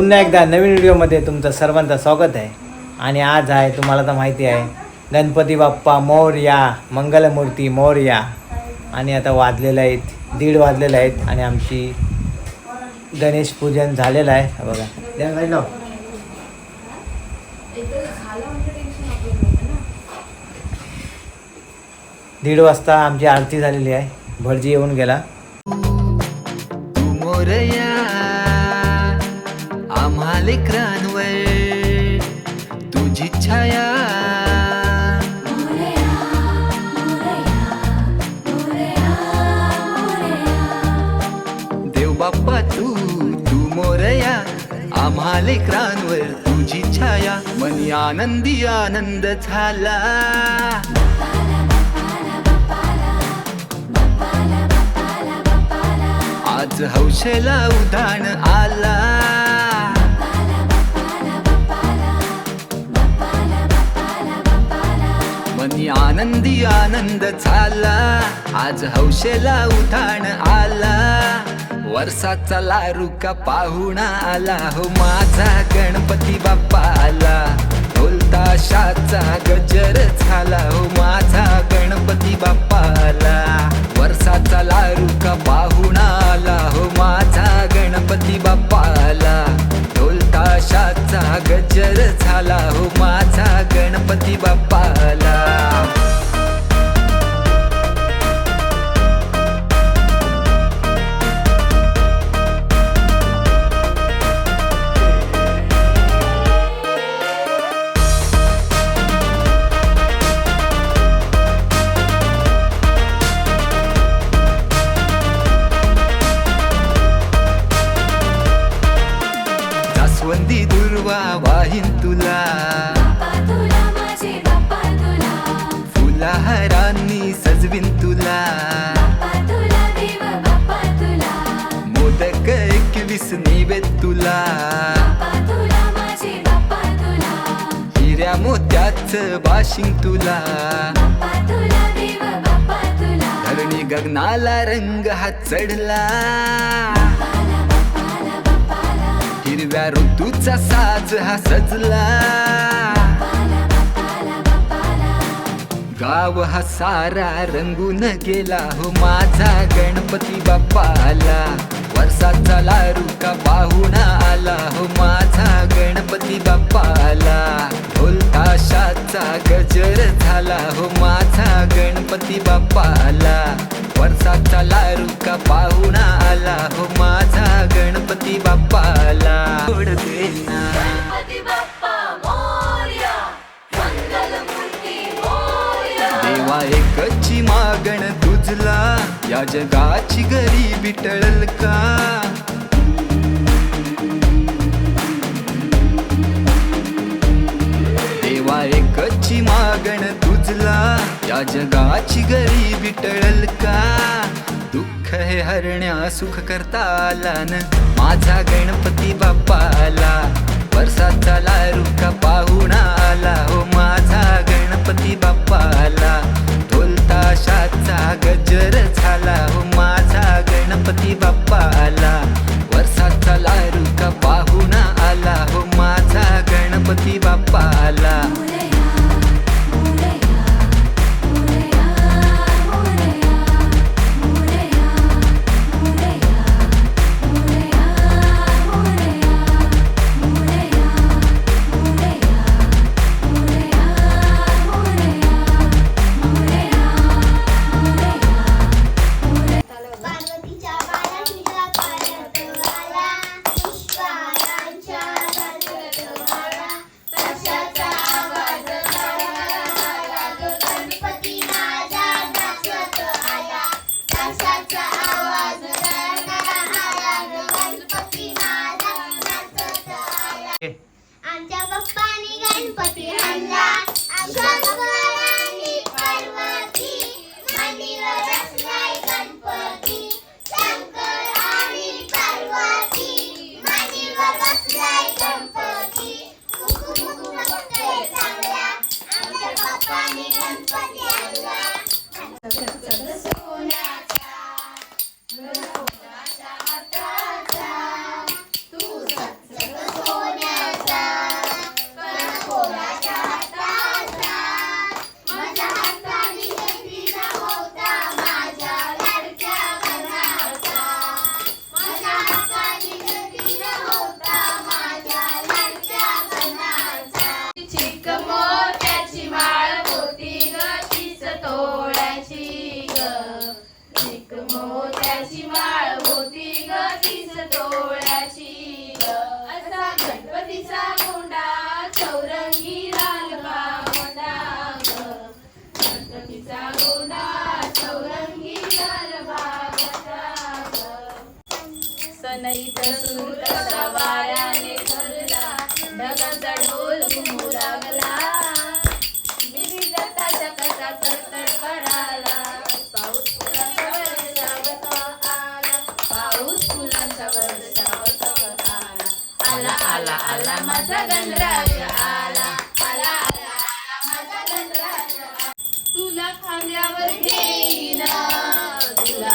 पुन्हा एकदा नवीन व्हिडिओमध्ये तुमचं सर्वांचं स्वागत आहे. आणि आज आहे तुम्हाला तर माहिती आहे गणपती बाप्पा मोरया मंगलमूर्ती मोरया. आणि आता वाजलेलं आहेत दीड वाजलेलं आहेत आणि आमची गणेश पूजन झालेलं आहे. बघा. द्या दीड वाजता आमची आरती झालेली आहे. भटजी येऊन गेला. तू मोरया. छाया। देव बाप्पा तू तू मोरया आम्हा लेकरांवर तुझी छाया. मनी आनंदी आनंद झाला. आज हौशेला उदाहरण आला. आनंदी आनंद झाला. आज हौशेला उठाण आला. वर्षाचा लारुका पाहुणा आला. हो माझा गणपती बाप्पा आला. ढोलता शाचा गजर झाला. हो माझा गणपती बाप्पा आला. वर्षाचा लारुका पाहुणा आला. हो माझा गणपती बाप्पा आला. ढोलता शाचा गजर झाला. हो माझा गणपती बाप्पा आला. जास्वंदी दुर्वा वाहीन तुला. फुला हरांनी सजवीन तुला. मोदक एकवीस निवेद तुला. हिऱ्या मोत्याच बाप्पा तुला. धरणी गगनाला रंग हा चढला. हिरव्या ऋतूचा साज हा सजला. गाव हा सारा रंगून गेला हो माझा गणपती बाप्पा आला लारू का पाहुणा आला हो माझा गणपती बाप्पा आला गजर झाला हो माझा गणपती बाप्पा जगाची गरीबी टळल का? देवा एकची मागण तुझला या जगाची गरीबी टळल का? दुःख हे हरण्या सुख करता आला न माझा गणपती बाप्पा आला. वर्षाचा लारुका पाहुणा आला? हो माझा गणपती बाप्पा आला. ढोल गजर झाला हो माझा गणपती बाप्पा आला. वर्षाचा लारुका पाहुणा आला हो माझा गणपती बाप्पा आला. कनईत सुरता वाऱ्याने भरला ढगाचा ढोल लागला विविध ताजा कसा आला पाऊस फुलांचा वर्षा आला आला आला आला आला आला तुला खांद्यावर घेईना तुला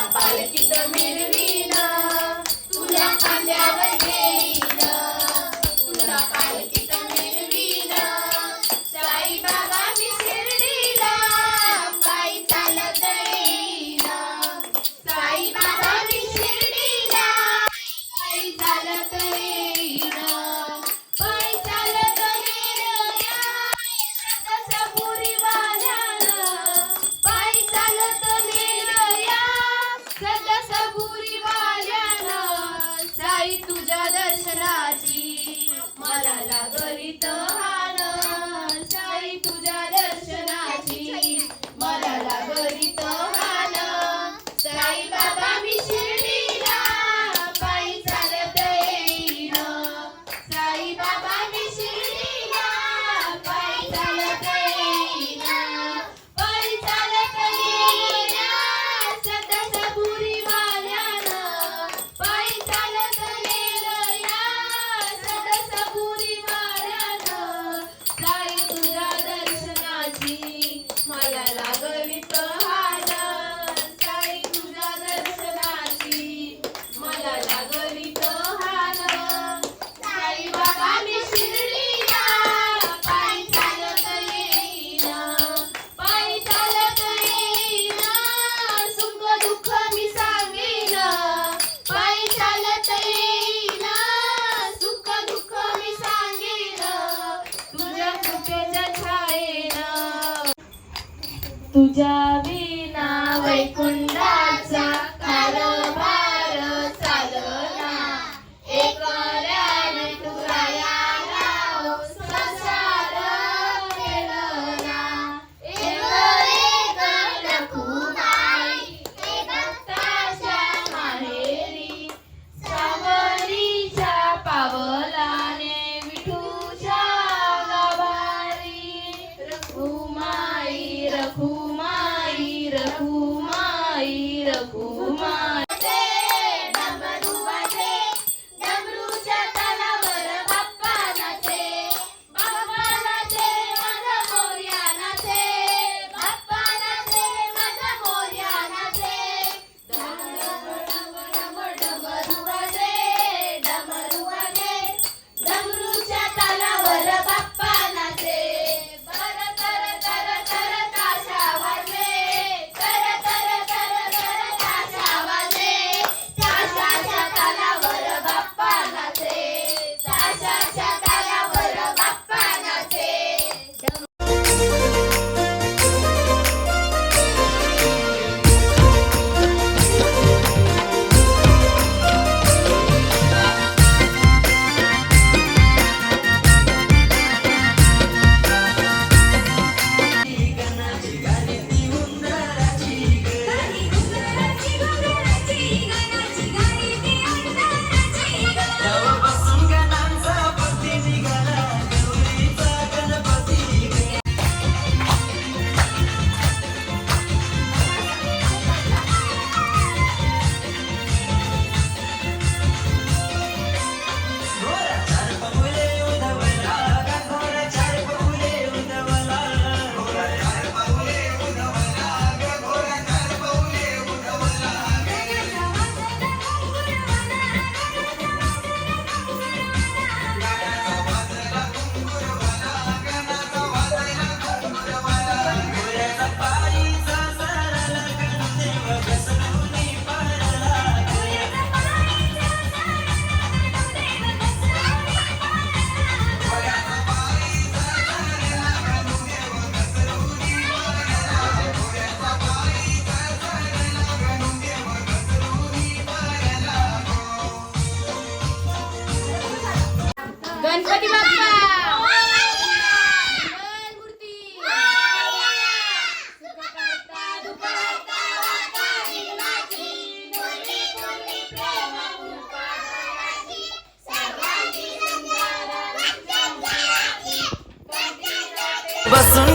basın.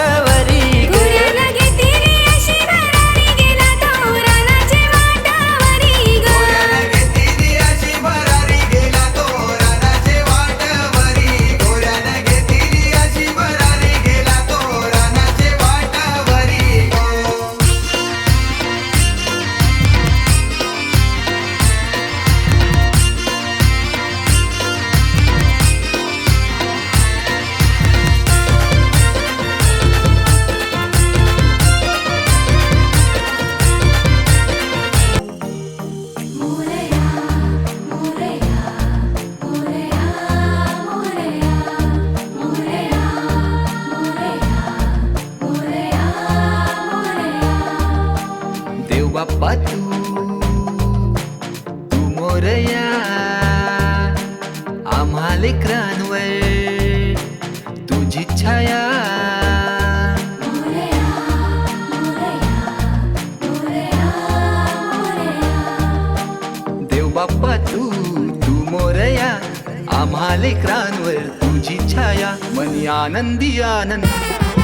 मोरया आम्हा लेकरांवर तुझी छाया. मोरया मोरया मोरया मोरया देव बाप्पा तू तू मोरया आम्हा लेकरांवर तुझी छाया. मनी आनंदी आनंद.